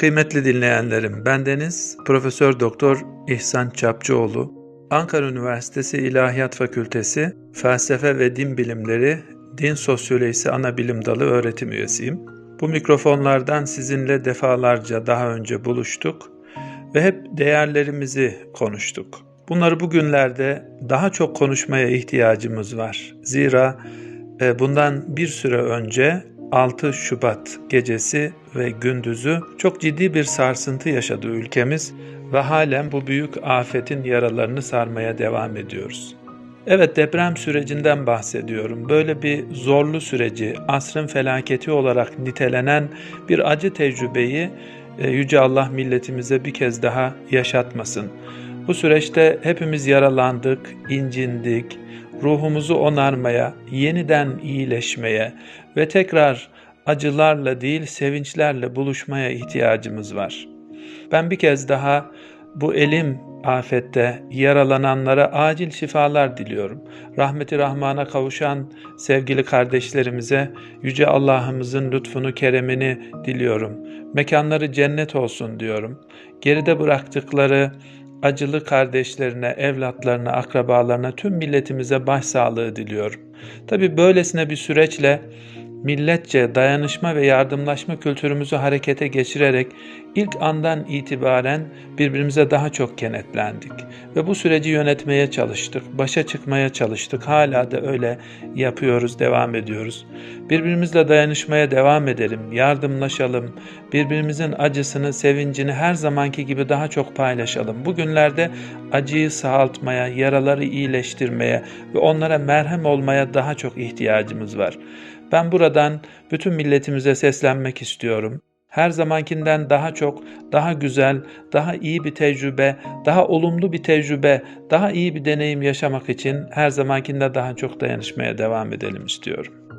Kıymetli dinleyenlerim, bendeniz Profesör Doktor İhsan Çapçıoğlu, Ankara Üniversitesi İlahiyat Fakültesi Felsefe ve Din Bilimleri Din Sosyolojisi Ana Bilim Dalı öğretim üyesiyim. Bu mikrofonlardan sizinle defalarca daha önce buluştuk ve hep değerlerimizi konuştuk. Bunları bugünlerde daha çok konuşmaya ihtiyacımız var. Zira e, bundan bir süre önce 6 Şubat gecesi ve gündüzü çok ciddi bir sarsıntı yaşadı ülkemiz ve halen bu büyük afetin yaralarını sarmaya devam ediyoruz. Evet deprem sürecinden bahsediyorum. Böyle bir zorlu süreci, asrın felaketi olarak nitelenen bir acı tecrübeyi e, Yüce Allah milletimize bir kez daha yaşatmasın. Bu süreçte hepimiz yaralandık, incindik, ruhumuzu onarmaya, yeniden iyileşmeye ve tekrar acılarla değil sevinçlerle buluşmaya ihtiyacımız var. Ben bir kez daha bu elim afette yaralananlara acil şifalar diliyorum. Rahmeti Rahman'a kavuşan sevgili kardeşlerimize Yüce Allah'ımızın lütfunu, keremini diliyorum. Mekanları cennet olsun diyorum. Geride bıraktıkları acılı kardeşlerine, evlatlarına, akrabalarına, tüm milletimize başsağlığı diliyorum. Tabi böylesine bir süreçle milletçe dayanışma ve yardımlaşma kültürümüzü harekete geçirerek ilk andan itibaren birbirimize daha çok kenetlendik ve bu süreci yönetmeye çalıştık, başa çıkmaya çalıştık. Hala da öyle yapıyoruz, devam ediyoruz. Birbirimizle dayanışmaya devam edelim, yardımlaşalım. Birbirimizin acısını, sevincini her zamanki gibi daha çok paylaşalım. Bugünlerde acıyı sağaltmaya, yaraları iyileştirmeye ve onlara merhem olmaya daha çok ihtiyacımız var. Ben buradan bütün milletimize seslenmek istiyorum. Her zamankinden daha çok, daha güzel, daha iyi bir tecrübe, daha olumlu bir tecrübe, daha iyi bir deneyim yaşamak için her zamankinde daha çok dayanışmaya devam edelim istiyorum.